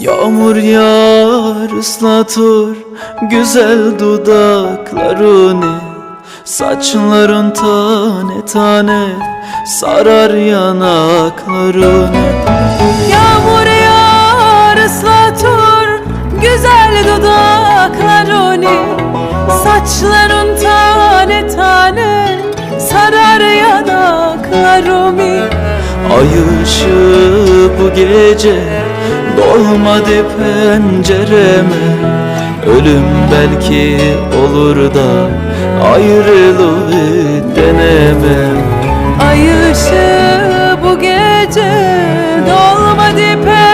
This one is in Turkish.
Yağmur yağar ıslatır güzel dudaklarını. Saçların tane tane sarar yanaklarını. Yağmur yağar ıslatır güzel dudaklarını. Saçların tane tane sarar yanaklarımı Ay ışığı bu gece dolmadı pencereme. Ölüm belki olur da ayrılığı denemem Ay ışığı bu gece dolmadı pencereme